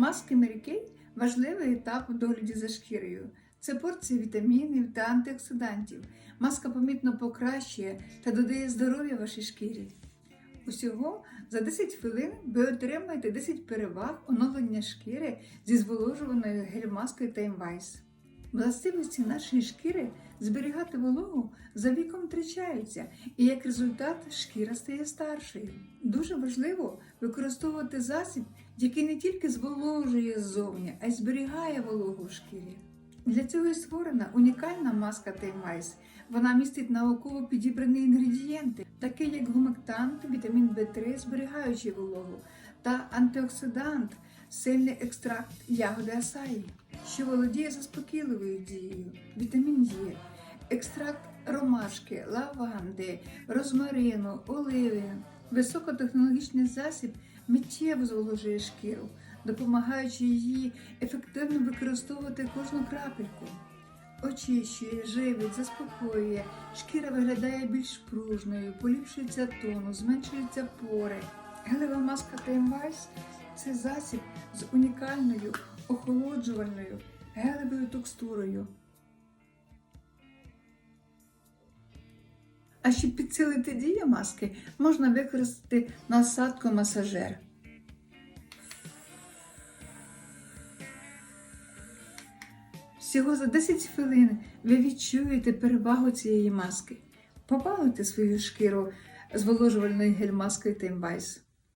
Маски Mary важливий етап в догляді за шкірою. Це порція вітамінів та антиоксидантів. Маска помітно покращує та додає здоров'я вашій шкірі. Усього за 10 хвилин ви отримаєте 10 переваг оновлення шкіри зі зволожуваною гель-маскою Time Wise. Властивості нашої шкіри зберігати вологу за віком втрачаються, і як результат шкіра стає старшою. Дуже важливо використовувати засіб, який не тільки зволожує ззовні, а й зберігає вологу в шкірі. Для цього і створена унікальна маска Теймайс. Вона містить науково підібрані інгредієнти, такі як гумектант, вітамін В3, зберігаючий вологу, та антиоксидант, сильний екстракт ягоди асаї, що володіє заспокійливою дією, вітамін Е, екстракт ромашки, лаванди, розмарину, оливи. Високотехнологічний засіб миттєво зволожує шкіру, допомагаючи її ефективно використовувати кожну крапельку. Очищує, живить, заспокоює, шкіра виглядає більш пружною, поліпшується тонус, зменшуються пори. Гелева маска Таймвайс це засіб з унікальною охолоджувальною гелевою текстурою. А щоб підсилити дію маски, можна використати насадку масажер. Всього за 10 хвилин ви відчуєте перевагу цієї маски. Побалуйте свою шкіру зволожувальною гель-маскою Тимбайс.